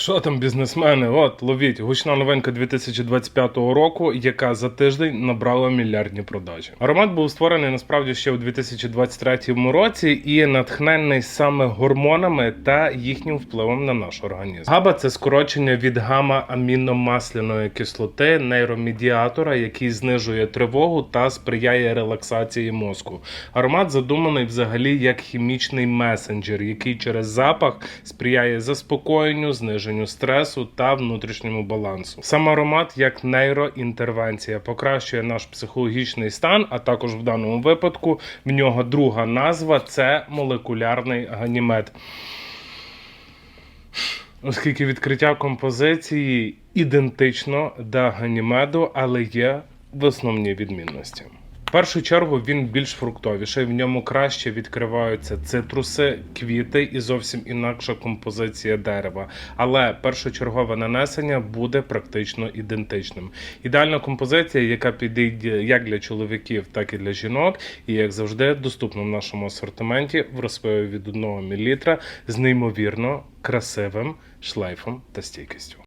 Що там, бізнесмени? От ловіть гучна новинка 2025 року, яка за тиждень набрала мільярдні продажі. Аромат був створений насправді ще у 2023 році і натхнений саме гормонами та їхнім впливом на наш організм. Габа це скорочення від гама-аміномасляної кислоти, нейромедіатора, який знижує тривогу та сприяє релаксації мозку. Аромат задуманий взагалі як хімічний месенджер, який через запах сприяє заспокоєнню, зниженню стресу та внутрішньому балансу. Сам аромат як нейроінтервенція покращує наш психологічний стан, а також в даному випадку в нього друга назва це молекулярний ганімед. Оскільки відкриття композиції ідентично до ганімеду, але є в основній відмінності. Першу чергу він більш фруктовіший, в ньому краще відкриваються цитруси, квіти і зовсім інакша композиція дерева. Але першочергове нанесення буде практично ідентичним. Ідеальна композиція, яка підійде як для чоловіків, так і для жінок, і як завжди доступна в нашому асортименті в розпиві від 1 мл з неймовірно красивим шлейфом та стійкістю.